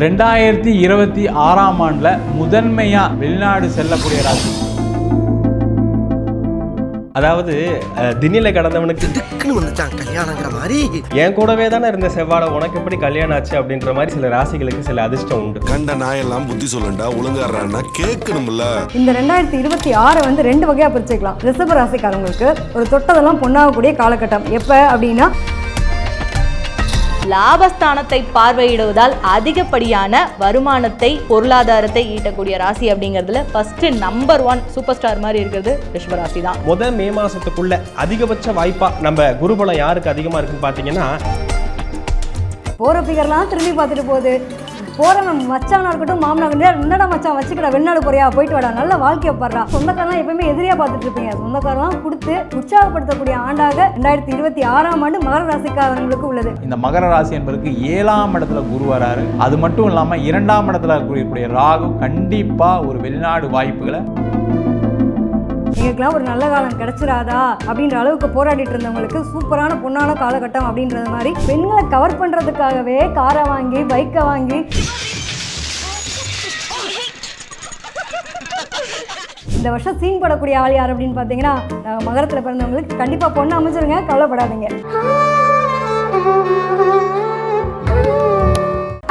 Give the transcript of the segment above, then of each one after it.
ரெண்டாயிரத்தி இருபத்தி ஆறாம் ஆண்டில் முதன்மையாக வெளிநாடு செல்லக்கூடிய ராசி அதாவது திண்ணில கடந்தவனுக்கு திக்குன்னு வந்துச்சான் கல்யாணங்கிற மாதிரி. என் கூடவே தானே இருந்த செவ்வாழை உனக்கு எப்படி கல்யாணம் ஆச்சு அப்படின்ற மாதிரி சில ராசிகளுக்கு சில அதிர்ஷ்டம் உண்டு. கண்ட நாயெல்லாம் புத்தி சொல்லண்டா ஒழுங்காடுறான்னா கேட்கணும்ல. இந்த ரெண்டாயிரத்தி இருபத்தி ஆறை வந்து ரெண்டு வகையா பிரிச்சுக்கலாம். ரிஷப ராசிக்காரங்களுக்கு ஒரு தொட்டதெல்லாம் பொண்ணாகக்கூடிய காலகட்டம். எப்ப அப்படின்னா லாபஸ்தானத்தை பார்வையிடுவதால் அதிகப்படியான வருமானத்தை பொருளாதாரத்தை ஈட்டக்கூடிய ராசி அப்படிங்கிறதுல first number one super star மாதிரி இருக்கிறது ரிஷபராசி தான் முத மே மாசத்துக்குள்ள அதிகபட்ச வாய்ப்பா நம்ம குருபலம் யாருக்கு அதிகமா இருக்குன்னு பாத்தீங்கன்னா போற ஃபிகர்லாம் திரும்பி பார்த்துட்டு போகுது. போகிறவன் மச்சானா இருக்கட்டும் மாமனா இருக்கட்டும் என்னடா மச்சான் வச்சுக்கடா வெளிநாடு போறியா போயிட்டு வாடா நல்ல வாழ்க்கையை பாடுறா. சொந்தக்காரலாம் எப்பயுமே எதிரியாக பார்த்துட்டு இருப்பீங்க. சொந்தக்காரலாம் கொடுத்து உற்சாகப்படுத்தக்கூடிய ஆண்டாக ரெண்டாயிரத்தி இருபத்தி ஆறாம் ஆண்டு மகர ராசிக்காரங்களுக்கு உள்ளது. இந்த மகர ராசி என்பதற்கு ஏழாம் இடத்துல குரு வராரு. அது மட்டும் இல்லாமல் இரண்டாம் இடத்துல இருக்கக்கூடிய ராகு கண்டிப்பாக ஒரு வெளிநாடு வாய்ப்புகளை எங்களுக்கெல்லாம் ஒரு நல்ல காலம் கிடச்சிடாதா அப்படின்ற அளவுக்கு போராடிட்டு இருந்தவங்களுக்கு சூப்பரான பொண்ணான காலகட்டம் அப்படின்றது மாதிரி பெண்களை கவர் பண்ணுறதுக்காகவே காரை வாங்கி பைக்கை வாங்கி. இந்த வருஷம் சீன் படக்கூடிய ஆள் யார் அப்படின்னு பார்த்தீங்கன்னா நாங்கள் மகரத்தில் பிறந்தவங்களுக்கு கண்டிப்பாக பொண்ணு அமைச்சிருங்க. கவலைப்படாதீங்க.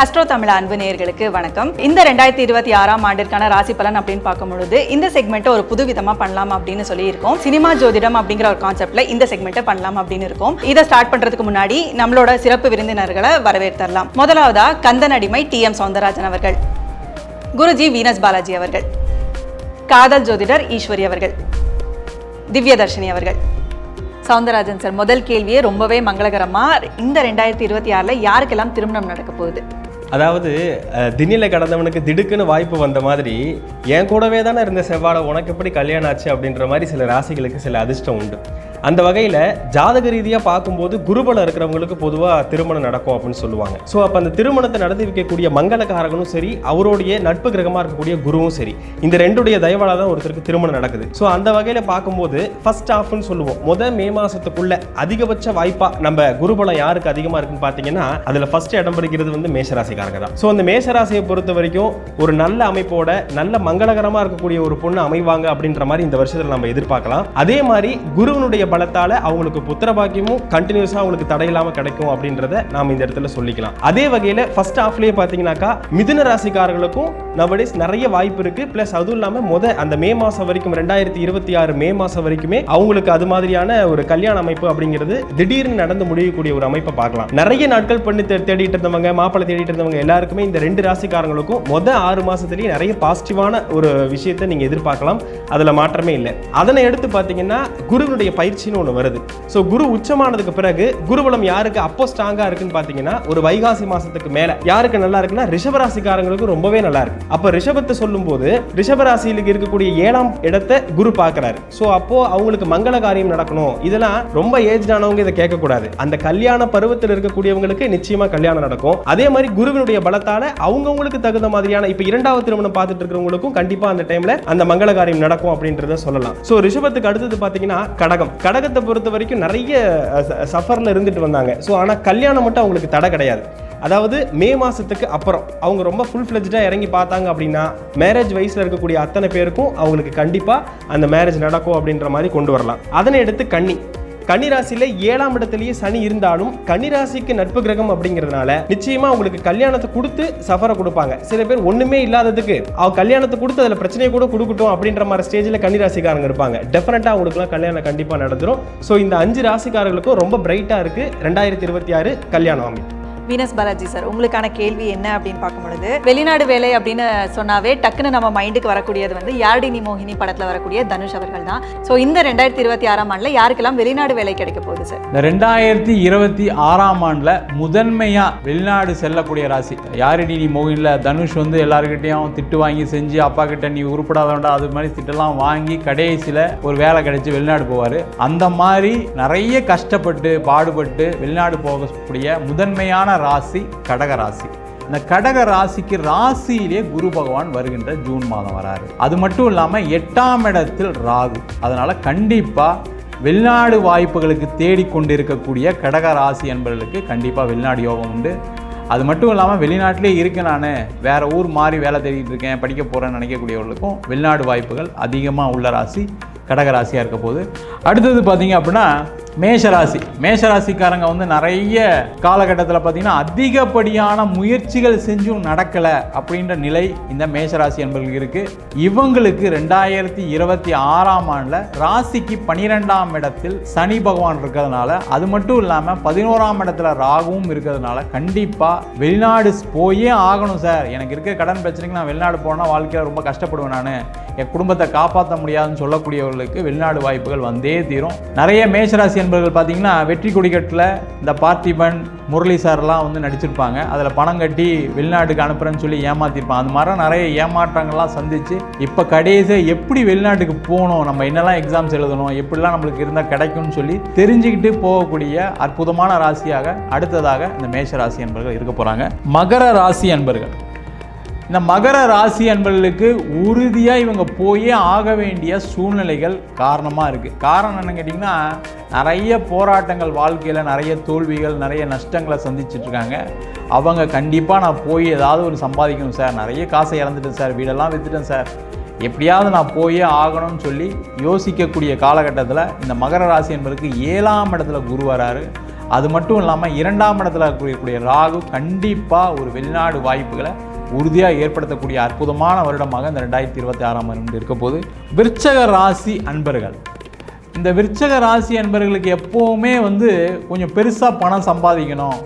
அஸ்ட்ரோ தமிழ் அன்பு நேயர்களுக்கு வணக்கம். இந்த ரெண்டாயிரத்தி இருபத்தி ஆறாம் ஆண்டிற்கான ராசி பலன் அப்படின்னு பார்க்கும் பொழுது இந்த செக்மெண்ட்டை ஒரு புது விதமா பண்ணலாம் அப்படின்னு சொல்லி இருக்கோம் சினிமா ஜோதிடம் அப்படிங்கிற ஒரு கான்செப்ட்ல இந்த செக்மெண்ட்டை பண்ணலாம் அப்படின்னு இருக்கோம். இதை ஸ்டார்ட் பண்றதுக்கு முன்னாடி நம்மளோட சிறப்பு விருந்தினர்களை வரவேற்றலாம் முதலாவதா கந்தன் அடிமை டி எம் சௌந்தரராஜன் அவர்கள் குருஜி வீனஸ் பாலாஜி அவர்கள் காதல் ஜோதிடர் ஈஸ்வரி அவர்கள் திவ்யதர்ஷினி அவர்கள். சவுந்தரராஜன் சார் முதல் கேள்வியே ரொம்பவே மங்களகரமா இந்த ரெண்டாயிரத்தி இருபத்தி ஆறுல யாருக்கெல்லாம் திருமணம் நடக்க போகுது? அதாவது அஹ், திண்ணில கடந்தவனுக்கு திடுக்குன்னு வாய்ப்பு வந்த மாதிரி என் கூடவே தானே இருந்த செவ்வாடை உனக்கு எப்படி கல்யாணம் ஆச்சு அப்படின்ற மாதிரி சில ராசிகளுக்கு சில அதிர்ஷ்டம் உண்டு. அந்த வகையில் ஜாதக ரீதியாக பார்க்கும்போது குருபலம் இருக்கிறவங்களுக்கு பொதுவாக திருமணம் நடக்கும் அப்படின்னு சொல்லுவாங்க. ஸோ அப்போ அந்த திருமணத்தை நடத்தி வைக்கக்கூடிய மங்களகாரகனும் சரி அவருடைய நட்பு கிரகமாக இருக்கக்கூடிய குருவும் சரி இந்த ரெண்டுடைய தயவால தான் ஒருத்தருக்கு திருமணம் நடக்குது. ஸோ அந்த வகையில் பார்க்கும்போது ஃபர்ஸ்ட் ஆஃப்னு சொல்லுவோம். முத மே மாதத்துக்குள்ள அதிகபட்ச வாய்ப்பாக நம்ம குருபலம் யாருக்கு அதிகமாக இருக்குன்னு பார்த்தீங்கன்னா அதில் ஃபர்ஸ்ட் இடம் பிடிக்கிறது வந்து மேஷராசிக்காரங்க தான். ஸோ அந்த மேஷராசியை பொறுத்த வரைக்கும் ஒரு நல்ல அமைப்போட நல்ல மங்களகரமாக இருக்கக்கூடிய ஒரு பொண்ணு அமைவாங்க அப்படின்ற மாதிரி இந்த வருஷத்தில் நம்ம எதிர்பார்க்கலாம். அதே மாதிரி குருவனுடைய பலத்தால அவங்களுக்கு புத்திர பாக்கியமும் கண்டினியூஸாக அவங்களுக்கு தடையில்லாமல் கிடைக்கும் அப்படின்றத நாம் இந்த இடத்துல சொல்லிக்கலாம். அதே வகையில் ஃபர்ஸ்ட் ஹாஃப்லேயே பார்த்தீங்கன்னாக்கா மிதுன ராசிக்காரர்களுக்கும் நவடேஸ் நிறைய வாய்ப்பு இருக்கு. ப்ளஸ் அதுவும் இல்லாமல் முத அந்த மே மாதம் வரைக்கும் ரெண்டாயிரத்தி இருபத்தி ஆறு மே மாதம் வரைக்குமே அவங்களுக்கு அது மாதிரியான ஒரு கல்யாண அமைப்பு அப்படிங்கிறது திடீர்னு நடந்து முடியக்கூடிய ஒரு அமைப்பை பார்க்கலாம். நிறைய நாட்கள் பண்ணி தேடிட்டு இருந்தவங்க மாப்பிள்ளை தேடிட்டு இருந்தவங்க எல்லாருக்குமே இந்த ரெண்டு ராசிக்காரங்களுக்கும் மொத ஆறு மாசத்துலயே நிறைய பாசிட்டிவான ஒரு விஷயத்தை நீங்க எதிர்பார்க்கலாம். அதுல மாற்றமே இல்லை. அதனை எடுத்து பார்த்தீங்கன்னா குருவினுடைய பயிற்சின்னு ஒன்று வருது. ஸோ குரு உச்சமானதுக்கு பிறகு குருபலம் யாருக்கு அப்போ ஸ்ட்ராங்காக இருக்குன்னு பார்த்தீங்கன்னா ஒரு வைகாசி மாசத்துக்கு மேலே. யாருக்கு நல்லா இருக்குன்னா ரிஷபராசிக்காரங்களுக்கு ரொம்பவே நல்லா இருக்கு. அப்போ ரிஷபத்தை சொல்லும்போது ரிஷபராசியிலுக்கு இருக்கக்கூடிய ஏழாம் இடத்தை குரு பார்க்குறாரு ஸோ அப்போ அவங்களுக்கு மங்கள காரியம் நடக்கணும். இதெல்லாம் ரொம்ப ஏஜ்டானவங்க இதை கேட்கக்கூடாது. அந்த கல்யாண பருவத்தில் இருக்கக்கூடியவங்களுக்கு நிச்சயமாக கல்யாணம் நடக்கும். அதே மாதிரி குருவினுடைய பலத்தால் அவங்கவுங்களுக்கு தகுந்த மாதிரியான இப்போ இரண்டாவது திருமணம் பார்த்துட்டு இருக்கிறவங்களுக்கும் கண்டிப்பாக அந்த டைமில் அந்த மங்கள காரியம் நடக்கும் அப்படின்றத சொல்லலாம். ஸோ ரிஷபத்துக்கு அடுத்தது பார்த்தீங்கன்னா கடகம். கடகத்தை பொறுத்த வரைக்கும் நிறைய சஃபரில் இருந்துட்டு வந்தாங்க. ஸோ ஆனால் கல்யாணம் மட்டும் அவங்களுக்கு தடை கிடையாது. அதாவது மே மாதத்துக்கு அப்புறம் அவங்க ரொம்ப ஃபுல் ஃப்ளெஜ்டாக இறங்கி பார்த்தாங்க அப்படின்னா மேரேஜ் வயசில் இருக்கக்கூடிய அத்தனை பேருக்கும் அவங்களுக்கு கண்டிப்பாக அந்த மேரேஜ் நடக்கும் அப்படின்ற மாதிரி கொண்டு வரலாம். அதனை எடுத்து கன்னி கன்னிராசியில ஏழாம் இடத்துலயே சனி இருந்தாலும் கன்னிராசிக்கு நட்பு கிரகம் அப்படிங்கிறதுனால நிச்சயமா உங்களுக்கு கல்யாணத்தை கொடுத்து சஃபரை கொடுப்பாங்க. சில பேர் ஒண்ணுமே இல்லாததுக்கு அவ கல்யாணத்தை கொடுத்து அதுல பிரச்சனையை கூட கொடுக்கட்டும் அப்படின்ற மாதிரி ஸ்டேஜ்ல கன்னிராசிக்காரங்க இருப்பாங்க. டெஃபினட்டா அவங்களுக்குலாம் கல்யாணம் கண்டிப்பா நடந்துரும். ஸோ இந்த அஞ்சு ராசிக்காரர்களுக்கும் ரொம்ப பிரைட்டா இருக்கு. ரெண்டாயிரத்தி இருபத்தி ஆறு கல்யாணம் அமைப்பு வீனஸ் பாலாஜி சார் உங்களுக்கான கேள்வி என்ன அப்படின்னு பார்க்கும் பொழுது வெளிநாடு வேலை அப்படின்னு சொன்னாவே டக்குன்னு நம்ம மைண்டுக்கு வரக்கூடியது வந்து யார்டினி மோகினி படத்தில் வரக்கூடிய தனுஷ் அவர்கள் தான். ஸோ இந்த ரெண்டாயிரத்தி இருபத்தி ஆறாம் ஆண்டில் யாருக்கெல்லாம் வெளிநாடு வேலை கிடைக்க போகுது சார்? இந்த ரெண்டாயிரத்தி இருபத்தி ஆறாம் ஆண்டில் முதன்மையாக வெளிநாடு செல்லக்கூடிய ராசி. யாரிடினி நீ மோகினில் தனுஷ் வந்து எல்லாருக்கிட்டையும் திட்டு வாங்கி செஞ்சு அப்பா கிட்ட நீ உருப்படாதவன்டா அது மாதிரி திட்டெல்லாம் வாங்கி கடைசியில் ஒரு வேலை கிடைச்சி வெளிநாடு போவார். அந்த மாதிரி நிறைய கஷ்டப்பட்டு பாடுபட்டு வெளிநாடு போகக்கூடிய முதன்மையான ராசி கடக ராசி. இந்த கடக ராசிக்கு ராசியிலே குரு பகவான் வருகின்ற ஜூன் மாதம் வராரு. அது மட்டும் இல்லாமல் எட்டாம் இடத்தில் ராகு. அதனால கண்டிப்பாக வெளிநாடு வாய்ப்புகளுக்கு தேடிக்கொண்டிருக்கக்கூடிய கடக ராசி என்பவர்களுக்கு கண்டிப்பாக வெளிநாடு யோகம் உண்டு. அது மட்டும் இல்லாமல் வெளிநாட்டிலே இருக்கேன் நான். வேற ஊர் மாறி வேலை தேடிட்டு இருக்கேன் படிக்க போகிறேன்னு நினைக்கக்கூடியவர்களுக்கும் வெளிநாடு வாய்ப்புகள் அதிகமாக உள்ள ராசி. கடகராசியாக இருக்க போகுது. அடுத்தது பார்த்தீங்க அப்படின்னா மேஷராசி. மேஷராசிக்காரங்க வந்து நிறைய காலகட்டத்தில் பார்த்திங்கன்னா அதிகப்படியான முயற்சிகள் செஞ்சும் நடக்கலை அப்படின்ற நிலை இந்த மேஷராசி என்பவர்களுக்கு இருக்குது இவங்களுக்கு ரெண்டாயிரத்தி இருபத்தி ஆறாம் ஆண்டில் ராசிக்கு பனிரெண்டாம் இடத்தில் சனி பகவான் இருக்கிறதுனால அது மட்டும் இல்லாமல் பதினோராம் இடத்துல ராகுவும் இருக்கிறதுனால கண்டிப்பாக வெளிநாடு போயே ஆகணும் சார். எனக்கு இருக்க கடன் பிரச்சனைக்கு நான் வெளிநாடு போனால் வாழ்க்கையில் ரொம்ப கஷ்டப்படுவேன் நான். என் குடும்பத்தை காப்பாற்ற முடியாதுன்னு சொல்லக்கூடியவர்களுக்கு வெளிநாடு வாய்ப்புகள் வந்தே தீரும். நிறைய மேஷராசி என்பவர்கள் பார்த்தீங்கன்னா வெற்றி கொடிக்கட்டில் இந்த பார்த்திபன் முரளி சார்லாம் வந்து நடிச்சிருப்பாங்க. அதில் பணம் கட்டி வெளிநாட்டுக்கு அனுப்புறேன்னு சொல்லி ஏமாற்றிருப்பான் அந்த மாதிரி நிறைய ஏமாற்றங்கள்லாம் சந்திச்சு இப்போ கடைசியாக எப்படி வெளிநாட்டுக்கு போகணும்? நம்ம என்னெல்லாம் எக்ஸாம்ஸ் எழுதணும்? எப்படிலாம் நம்மளுக்கு இருந்தால் கிடைக்கும்னு சொல்லி தெரிஞ்சுக்கிட்டு போகக்கூடிய அற்புதமான ராசியாக அடுத்ததாக இந்த மேஷ ராசி என்பர்கள் இருக்க போகிறாங்க மகர ராசி என்பர்கள். இந்த மகர ராசி அன்பர்களுக்கு உறுதியாக இவங்க போயே ஆக வேண்டிய சூழ்நிலைகள் காரணமாக இருக்குது காரணம் என்னன்னு கேட்டிங்கன்னா நிறைய போராட்டங்கள் வாழ்க்கையில் நிறைய தோல்விகள் நிறைய நஷ்டங்களை சந்திச்சிட்டு இருக்காங்க. அவங்க கண்டிப்பாக நான் போய் ஏதாவது ஒரு சம்பாதிக்கணும் சார். நிறைய காசை இறந்துட்டேன் சார். வீடெல்லாம் விற்றுட்டேன் சார். எப்படியாவது நான் போயே ஆகணும்னு சொல்லி யோசிக்கக்கூடிய காலகட்டத்தில் இந்த மகர ராசி என்பதற்கு ஏழாம் இடத்துல குரு வராரு. அது மட்டும் இல்லாமல் இரண்டாம் இடத்துல இருக்கக்கூடிய ராகு கண்டிப்பாக ஒரு வெளிநாடு வாய்ப்புகளை உறுதியாக ஏற்படுத்தக்கூடிய அற்புதமான வருடமாக இந்த ரெண்டாயிரத்தி இருபத்தி ஆறாம் ஆண்டு இருக்க போது விருச்சக ராசி அன்பர்கள். இந்த விருச்சக ராசி அன்பர்களுக்கு எப்போவுமே வந்து கொஞ்சம் பெருசாக பணம் சம்பாதிக்கணும்.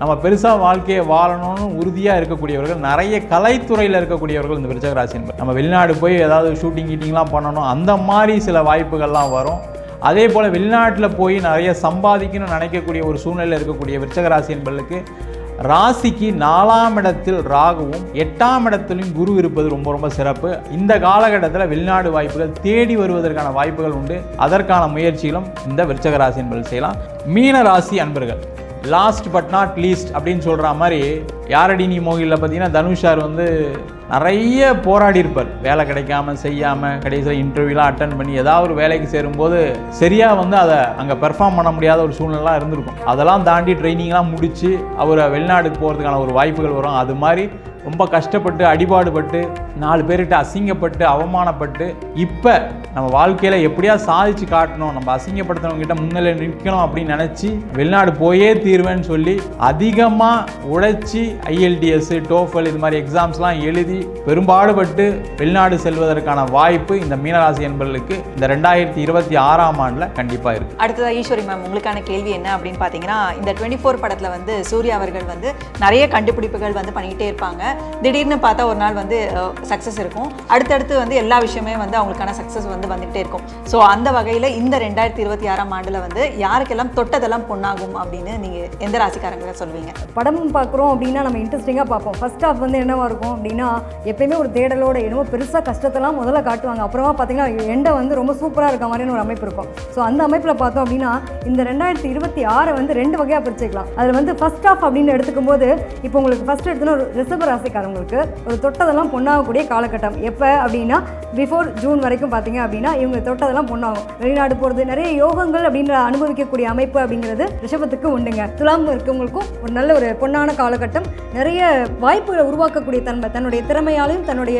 நம்ம பெருசாக வாழ்க்கையை வாழணும்னு உறுதியாக இருக்கக்கூடியவர்கள் நிறைய கலைத்துறையில் இருக்கக்கூடியவர்கள் இந்த விருச்சக ராசி என்பர் நம்ம வெளிநாடு போய் ஏதாவது ஷூட்டிங் கீட்டிங்லாம் பண்ணணும் அந்த மாதிரி சில வாய்ப்புகள்லாம் வரும். அதே போல் வெளிநாட்டில் போய் நிறைய சம்பாதிக்கணும்னு நினைக்கக்கூடிய ஒரு சூழ்நிலையில் இருக்கக்கூடிய விருச்சக ராசி என்பர்களுக்கு ராசிக்கு நாலாம் இடத்தில் ராகுவும் எட்டாம் இடத்திலும் குரு இருப்பது ரொம்ப ரொம்ப சிறப்பு. இந்த காலகட்டத்தில் வெளிநாடு வாய்ப்புகள் தேடி வருவதற்கான வாய்ப்புகள் உண்டு. அதற்கான முயற்சிகளும் இந்த விருச்சக ராசி என்பது செய்யலாம். மீன ராசி அன்பர்கள் லாஸ்ட் பட் நாட் லீஸ்ட் அப்படின்னு சொல்கிற மாதிரி யாரடி நீ மோகிலில் பார்த்தீங்கன்னா தனுஷ் சார் வந்து நிறைய போராடி இருப்பார். வேலை கிடைக்காம செய்யாமல் கடைசியில் இன்டர்வியூலாம் அட்டன் பண்ணி ஏதாவது ஒரு வேலைக்கு சேரும்போது சரியாக வந்து அதை அங்கே பெர்ஃபார்ம் பண்ண முடியாத ஒரு சூழ்நிலாம் இருந்திருக்கும். அதெல்லாம் தாண்டி ட்ரைனிங்லாம் முடித்து அவர் வெளிநாடுக்கு போகிறதுக்கான ஒரு வாய்ப்புகள் வரும். அது மாதிரி ரொம்ப கஷ்டப்பட்டு அடிபாடுபட்டு நாலு பேர்கிட்ட அசிங்கப்பட்டு அவமானப்பட்டு இப்போ நம்ம வாழ்க்கையில் எப்படியா சாதிச்சு காட்டணும் நம்ம அசிங்கப்படுத்துறவங்ககிட்ட முன்னிலை நிற்கணும் அப்படின்னு நினச்சி வெளிநாடு போயே தீர்வேன்னு சொல்லி அதிகமாக உழைச்சி ஐஎல்டிஎஸ் டோஃபல் இது மாதிரி எக்ஸாம்ஸ்லாம் எழுதி பெரும்பாடுபட்டு வெளிநாடு செல்வதற்கான வாய்ப்பு இந்த மீனராசி என்பர்களுக்கு இந்த ரெண்டாயிரத்தி இருபத்தி ஆறாம் ஆண்டில் கண்டிப்பாக இருக்குது அடுத்ததாக ஈஸ்வரி மேம் உங்களுக்கான கேள்வி என்ன அப்படின்னு பார்த்தீங்கன்னா இந்த டுவெண்ட்டி ஃபோர் படத்தில் வந்து சூர்யா அவர்கள் வந்து நிறைய கண்டுபிடிப்புகள் வந்து பண்ணிக்கிட்டே இருப்பாங்க. திடீர்னு பார்த்தா ஒரு நாள் வந்து சக்ஸஸ் இருக்கும். அடுத்தடுத்து வந்து எல்லா விஷயமே வந்து அவங்களுக்கான சக்ஸஸ் வந்து வந்துகிட்டே இருக்கும். ஸோ அந்த வகையில் இந்த ரெண்டாயிரத்தி இருபத்தி ஆறாம் ஆண்டில் வந்து யாருக்கெல்லாம் தொட்டதெல்லாம் பொண்ணாகும் அப்படின்னு நீங்கள் எந்த ராசிக்காரங்களை சொல்வீங்க? படம் பார்க்குறோம் அப்படின்னா நம்ம இன்ட்ரெஸ்டிங்காக பார்ப்போம். ஃபர்ஸ்ட் ஆஃப் வந்து என்னவாக இருக்கும் அப்படின்னா எப்பயுமே ஒரு தேடலோட என்னமோ பெருசாக கஷ்டத்தெல்லாம் முதல்ல காட்டுவாங்க. அப்புறமா பார்த்தீங்கன்னா எண்டை வந்து ரொம்ப சூப்பராக இருக்க மாதிரியான ஒரு அமைப்பு இருக்கும். ஸோ அந்த அமைப்பில் பார்த்தோம் அப்படின்னா இந்த ரெண்டாயிரத்தி இருபத்தி ஆறை வந்து ரெண்டு வகையாக பிரிச்சுக்கலாம். அதில் வந்து ஃபர்ஸ்ட் ஆஃப் அப்படின்னு எடுத்துக்கும் போது இப்போ உங்களுக்கு ஃபர்ஸ்ட் எடுத்தோன்னா ஒரு ரிசர்வர் ராசிக்காரங்களுக்கு ஒரு தொட்டதெல்லாம் பொண்ணாகக்கூடிய காலகட்டம். எப்போ அப்படின்னா பிஃபோர் ஜூன் வரைக்கும் பார்த்தீங்க அப்படின்னா இவங்க தொட்டதெல்லாம் பொண்ணாகும். வெளிநாடு போகிறது நிறைய யோகங்கள் அப்படின்ற அனுபவிக்கக்கூடிய அமைப்பு அப்படிங்கிறது ரிஷபத்துக்கு உண்டுங்க. துலாம் இருக்கவங்களுக்கும் ஒரு நல்ல ஒரு பொண்ணான காலகட்டம். நிறைய வாய்ப்புகளை உருவாக்கக்கூடிய தன்மை தன்னுடைய திறமையாலையும் தன்னுடைய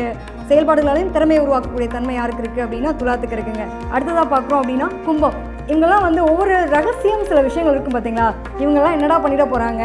செயல்பாடுகளாலையும் திறமையை உருவாக்கக்கூடிய தன்மை யாருக்கு இருக்குது அப்படின்னா துலாத்துக்கு இருக்குங்க. அடுத்ததாக பார்க்குறோம் அப்படின்னா கும்பம். இவங்கெல்லாம் வந்து ஒவ்வொரு ரகசியம் சில விஷயங்கள் இருக்கும் பார்த்தீங்களா? இவங்கெல்லாம் என்னடா பண்ணிட போகிறாங்க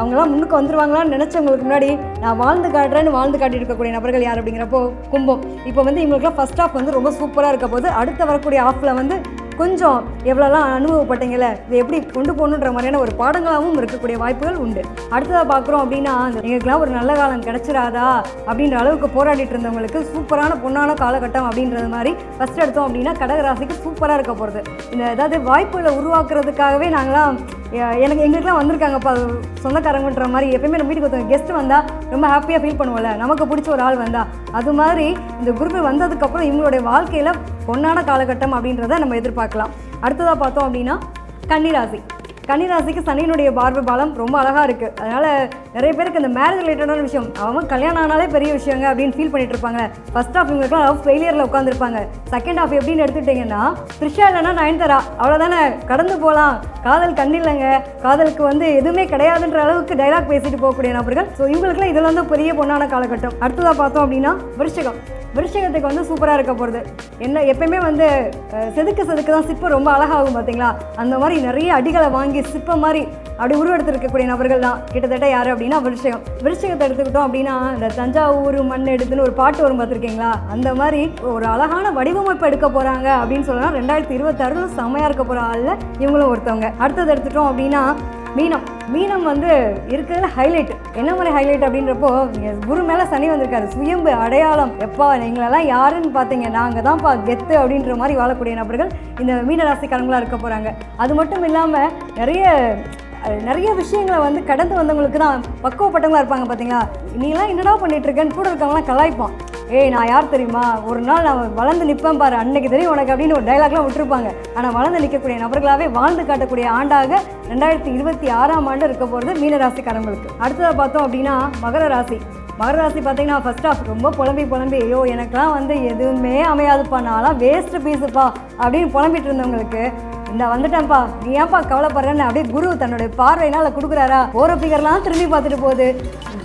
அவங்களாம் முன்னுக்கு வந்துருவாங்களான்னு நினச்சவங்களுக்கு முன்னாடி நான் வாழ்ந்து காட்டுறேன்னு வாழ்ந்து காட்டிட்டு இருக்கக்கூடிய நபர்கள் யார் அப்படிங்கிறப்போ கும்பம். இப்போ வந்து இவங்களுக்குலாம் ஃபர்ஸ்ட் ஆஃப் வந்து ரொம்ப சூப்பராக இருக்க போது அடுத்த வரக்கூடிய ஆஃபில் வந்து கொஞ்சம் எவ்வளோலாம் அனுபவப்பட்டீங்கல்ல இதை எப்படி கொண்டு போகணுன்ற மாதிரியான ஒரு பாடங்களாகவும் இருக்கக்கூடிய வாய்ப்புகள் உண்டு. அடுத்ததாக பார்க்குறோம் அப்படின்னா அந்த எங்களுக்குலாம் ஒரு நல்ல காலம் கிடச்சிடாதா அப்படின்ற அளவுக்கு போராடிட்டு இருந்தவங்களுக்கு சூப்பரான பொண்ணான காலகட்டம் அப்படின்றது மாதிரி ஃபஸ்ட் எடுத்தோம் அப்படின்னா கடகராசிக்கு சூப்பராக இருக்க போகிறது இந்த ஏதாவது வாய்ப்புகளை உருவாக்குறதுக்காகவே நாங்களாம் எனக்கு எங்களுக்குலாம் வந்திருக்காங்கப்பா. சொந்தக்காரங்கன்ற மாதிரி எப்பயுமே நம்ம வீட்டுக்கு ஒருத்தவங்க கெஸ்ட் வந்தால் ரொம்ப ஹாப்பியாக ஃபீல் பண்ணுவோம்ல. நமக்கு பிடிச்ச ஒரு ஆள் வந்தால் அது மாதிரி இந்த குரூப் வந்ததுக்கப்புறம் இவங்களுடைய வாழ்க்கையில் பொன்னான காலகட்டம் அப்படின்றத நம்ம எதிர்பார்க்கலாம். அடுத்ததாக பார்த்தோம் அப்படின்னா கன்னிராசி. கன்னிராசிக்கு சனியினுடைய பார்வை பலம் ரொம்ப அழகாக இருக்குது அதனால் நிறைய பேருக்கு இந்த மேரேஜ் ரிலேட்டடான விஷயம் அவன் கல்யாணம் ஆனாலே பெரிய விஷயங்க அப்படின்னு ஃபீல் பண்ணிட்டு இருப்பாங்க. ஃபர்ஸ்ட் ஆஃப் இவங்களுக்குலாம் லவ் ஃபெயிலியரில் உட்காந்துருப்பாங்க செகண்ட் ஆஃப் எப்படின்னு எடுத்துக்கிட்டிங்கன்னா த்ரிஷா இல்லைன்னா நயன்தாரா? அவ்வளோதானே கடந்து போகலாம் காதல் கண்ணில்லைங்க காதலுக்கு வந்து எதுவுமே கிடையாதுன்ற அளவுக்கு டைலாக் பேசிட்டு போகக்கூடிய நபர்கள். ஸோ இவங்களுக்குலாம் இதெல்லாம் தான் பெரிய பொண்ணான காலகட்டம். அடுத்ததாக பார்த்தோம் அப்படின்னா விருஷகம் விருஷகத்துக்கு வந்து சூப்பராக இருக்க போகிறது என்ன எப்பயுமே வந்து செதுக்க செதுக்கு தான் சிற்பம் ரொம்ப அழகாகும் பார்த்தீங்களா அந்த மாதிரி நிறைய அடிகளை வாங்கி சிற்பம் மாதிரி அப்படி உருவெடுத்திருக்கக்கூடிய நபர்கள் தான். கிட்டத்தட்ட யார் அப்படின்னா விருஷகம் விருஷகத்தை எடுத்துக்கிட்டோம் அப்படின்னா இந்த தஞ்சாவூர் மண் எடுத்துன்னு ஒரு பாட்டு வரும் பார்த்துருக்கீங்களா அந்த மாதிரி ஒரு அழகான வடிவமைப்பு எடுக்க போகிறாங்க அப்படின்னு சொல்லலாம் ரெண்டாயிரத்தி இருபத்தாறுல செம்மையாக இருக்க போகிற ஆளில் இவங்களும் ஒருத்தவங்க. அடுத்தது எடுத்துட்டோம் அப்படின்னா மீனம். மீனம் வந்து இருக்கிறதுல ஹைலைட் என்ன மாதிரி ஹைலைட் அப்படின்றப்போ குரு மேலே சனி வந்திருக்காரு. சுயம்பு அடையாளம். எப்பா நீங்களெல்லாம் யாருன்னு பார்த்தீங்க நாங்கள் தான்ப்பா கெத்து அப்படின்ற மாதிரி வாழக்கூடிய நபர்கள் இந்த மீன ராசிக்காரங்களாக இருக்க போகிறாங்க அது மட்டும் இல்லாமல் நிறைய நிறைய விஷயங்களை வந்து கடந்து வந்தவங்களுக்கு தான் பக்குவப்பட்டவங்களாக இருப்பாங்க பார்த்தீங்களா நீலாம் என்னடா பண்ணிகிட்ருக்கேன்னு கூட இருக்கவங்களாம் கலாய்ப்பான். ஏய் நான் யார் தெரியுமா? ஒரு நாள் நான் வளர்ந்து நிற்பேன் பாரு அன்னைக்கு தெரியும் உனக்கு அப்படின்னு ஒரு டைலாக்லாம் விட்டுருப்பாங்க. ஆனால் வளர்ந்து நிற்கக்கூடிய நபர்களாகவே வாழ்ந்து காட்டக்கூடிய ஆண்டாக ரெண்டாயிரத்தி இருபத்தி ஆறாம் ஆண்டு இருக்க போகிறது மீனராசிக்காரங்களுக்கு அடுத்ததாக பார்த்தோம் அப்படின்னா மகர ராசி. மகர ராசி பார்த்தீங்கன்னா ஃபர்ஸ்ட் ஆஃப் ரொம்ப புலம்பி புலம்பி ஐயோ எனக்குலாம் வந்து எதுவுமே அமையாதுப்பா நான்லாம் வேஸ்ட்டு பீஸுப்பா அப்படின்னு புலம்பிட்டு இருந்தவங்களுக்கு இந்த வந்துட்டேன்ப்பா. நீ ஏன்ப்பா கவலைப்படுறேன்னு? அப்படியே குரு தன்னுடைய பார்வையினால் கொடுக்குறாரா? போகிற ஃபிகர்லாம் திரும்பி பார்த்துட்டு போகுது.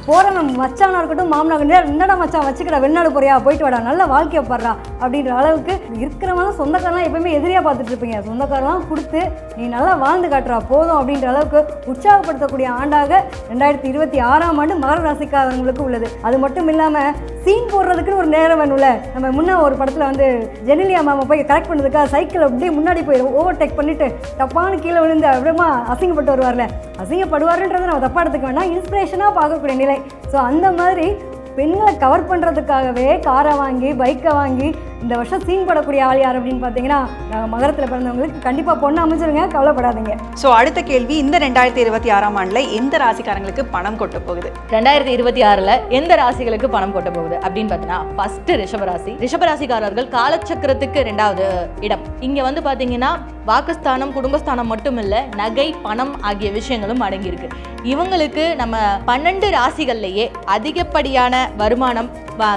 போகிறவன் மச்சானா இருக்கட்டும் மாமனா இருக்கட்டும் என்னடா மச்சான் வச்சுக்கடா வெளிநாடு போறியா? போயிட்டு வாடா. நல்ல வாழ்க்கையை பாடுறா அப்படின்ற அளவுக்கு இருக்கிறவங்க சொந்தக்காரெலாம் எப்பவுமே எதிரியாக பார்த்துட்டு இருப்பீங்க. சொந்தக்காரெல்லாம் கொடுத்து நீ நல்லா வாழ்ந்து காட்டுறா போதும் அப்படின்ற அளவுக்கு உற்சாகப்படுத்தக்கூடிய ஆண்டாக ரெண்டாயிரத்தி இருபத்தி ஆறாம் ஆண்டு மகர ராசிக்காரங்களுக்கு உள்ளது. அது மட்டும் இல்லாமல் சீன் போடுறதுக்குன்னு ஒரு நேரம் வேணும்ல. நம்ம முன்ன ஒரு படத்தில் வந்து ஜெனிலியா மாமா போய் கரெக்ட் பண்ணதுக்காக சைக்கிள் அப்படியே முன்னாடி போய் ஓவர் டேக் பண்ணிட்டு தப்பான கீழே விழுந்து அப்படியே அசிங்கப்பட்டு வருவார்ல. அசிங்கப்படுவாருன்றதை நம்ம தப்பா எடுத்துக்க வேண்டாம். இன்ஸ்பிரேஷனாக பார்க்கக்கூடிய நிலை ஸோ அந்த மாதிரி பெண்களை கவர் பண்ணுறதுக்காகவே காரை வாங்கி பைக்கை வாங்கி இந்த வருஷம் சீன் படக்கூடிய ஆள் யார் அப்படின்னு பார்த்தீங்கன்னா நாங்கள் மகரத்தில் பிறந்தவங்களுக்கு கண்டிப்பாக பொண்ணு அமைச்சிருங்க கவலைப்படாதீங்க. ஸோ அடுத்த கேள்வி இந்த ரெண்டாயிரத்தி இருபத்தி ஆறாம் ஆண்டுல எந்த ராசிக்காரங்களுக்கு பணம் கொட்ட போகுது? ரெண்டாயிரத்தி இருபத்தி ஆறுல எந்த ராசிகளுக்கு பணம் கொட்ட போகுது அப்படின்னு பார்த்தீங்கன்னா ஃபர்ஸ்ட் ரிஷபராசி. ரிஷபராசிக்காரர்கள் காலச்சக்கரத்துக்கு ரெண்டாவது இடம். இங்க வந்து பாத்தீங்கன்னா வாக்குஸ்தானம் குடும்பஸ்தானம் மட்டும் இல்ல நகை பணம் ஆகிய விஷயங்களும் அடங்கியிருக்கு. இவங்களுக்கு நம்ம பன்னெண்டு ராசிகள்லயே அதிகப்படியான வருமானம்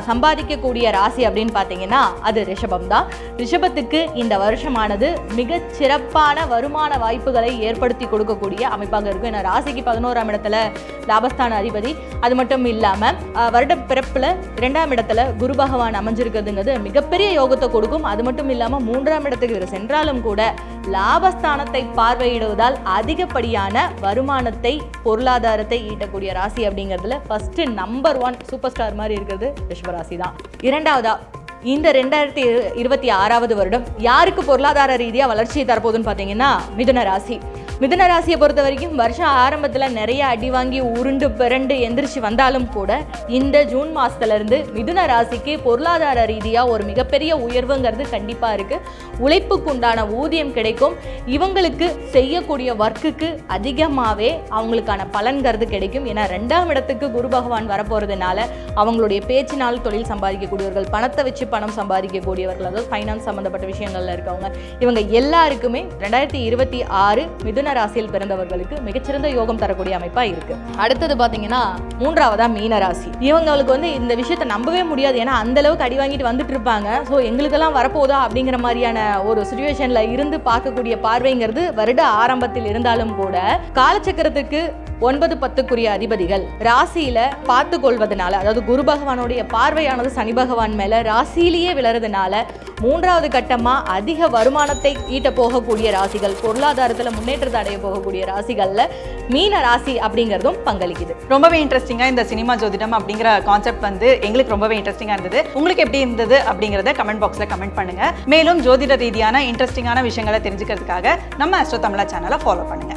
சம்பாதிக்கக்கூடிய ராசி அப்படின்னு பார்த்தீங்கன்னா அது ரிஷபம் தான் ரிஷபத்துக்கு இந்த வருஷமானது மிக சிறப்பான வருமான வாய்ப்புகளை ஏற்படுத்தி கொடுக்கக்கூடிய அமைப்பாக இருக்கும். ஏன்னா ராசிக்கு பதினோராம் இடத்துல லாபஸ்தான அதிபதி. அது மட்டும் இல்லாமல் வருட பிறப்பில் இரண்டாம் இடத்துல குரு பகவான் அமைஞ்சிருக்கிறதுங்கிறது மிகப்பெரிய யோகத்தை கொடுக்கும். அது மட்டும் இல்லாமல் மூன்றாம் இடத்துக்கு இவர் சென்றாலும் கூட லாபஸ்தானத்தை பார்வையிடுவதால் அதிகப்படியான வருமானத்தை பொருளாதாரத்தை ஈட்டக்கூடிய ராசி அப்படிங்கிறதுல first number one super star மாதிரி இருக்கிறது. ரிஷபராசி தான். இரண்டாவதா இந்த ரெண்டாயிரத்தி இருபத்தி ஆறாவது வருடம் யாருக்கு பொருளாதார ரீதியாக வளர்ச்சியை தரப்போகுதுன்னு பார்த்தீங்கன்னா மிதுன ராசி. மிதுன ராசியை பொறுத்த வரைக்கும் வருஷம் ஆரம்பத்தில் நிறைய அடி வாங்கி உருண்டு பிறண்டு எந்திரிச்சு வந்தாலும் கூட இந்த ஜூன் மாதத்துலேருந்து மிதுன ராசிக்கு பொருளாதார ரீதியாக ஒரு மிகப்பெரிய உயர்வுங்கிறது கண்டிப்பாக இருக்குது உழைப்புக்கு உண்டான ஊதியம் கிடைக்கும். இவங்களுக்கு செய்யக்கூடிய ஒர்க்குக்கு அதிகமாகவே அவங்களுக்கான பலன்கிறது கிடைக்கும். ஏன்னா ரெண்டாம் இடத்துக்கு குரு பகவான் வரப்போகிறதுனால அவங்களுடைய பேச்சினால் தொழில் சம்பாதிக்கக்கூடியவர்கள் பணத்தை வச்சு பணம் சம்பாதிக்கக்கூடியவர்கள் அதாவது ஃபைனான்ஸ் சம்மந்தப்பட்ட விஷயங்கள்ல இருக்கவங்க இவங்க எல்லாருக்குமே ரெண்டாயிரத்தி இருபத்தி ஆறு மிதுன ராசியில் பிறந்தவர்களுக்கு மிகச்சிறந்த யோகம் தரக்கூடிய அமைப்பா இருக்கு. அடுத்தது பாத்தீங்கன்னா மூன்றாவதா மீன ராசி. இவங்களுக்கு வந்து இந்த விஷயத்த நம்பவே முடியாது. ஏன்னா அந்த அளவுக்கு அடி வாங்கிட்டு வந்துட்டு இருப்பாங்க. ஸோ எங்களுக்கெல்லாம் வரப்போதா அப்படிங்கிற மாதிரியான ஒரு சுச்சுவேஷன்ல இருந்து பார்க்கக்கூடிய பார்வைங்கிறது வருட ஆரம்பத்தில் இருந்தாலும் கூட காலச்சக்கரத்துக்கு ஒன்பது பத்துக்குரிய அதிபதிகள். ராசியில பார்த்து கொள்வதனால அதாவது குரு பகவானுடைய பார்வையானது சனி பகவான் மேல ராசியிலேயே விளறதுனால மூன்றாவது கட்டமா அதிக வருமானத்தை ஈட்ட போகக்கூடிய ராசிகள் பொருளாதாரத்துல முன்னேற்றத்தை அடைய போகக்கூடிய ராசிகள்ல மீன ராசி அப்படிங்கிறதும் பங்களிக்குது. ரொம்பவே இன்ட்ரெஸ்டிங்கா இந்த சினிமா ஜோதிடம் அப்படிங்கிற கான்செப்ட் வந்து எங்களுக்கு ரொம்பவே இன்ட்ரெஸ்டிங்கா இருந்தது. உங்களுக்கு எப்படி இருந்தது அப்படிங்கிறத கமெண்ட் பாக்ஸில் கமெண்ட் பண்ணுங்க. மேலும் ஜோதிட ரீதியான இன்ட்ரெஸ்டிங்கான விஷயங்களை தெரிஞ்சுக்கிறதுக்காக நம்ம அஸ்ட்ரோ தமிழா சேனலை ஃபாலோ பண்ணுங்க.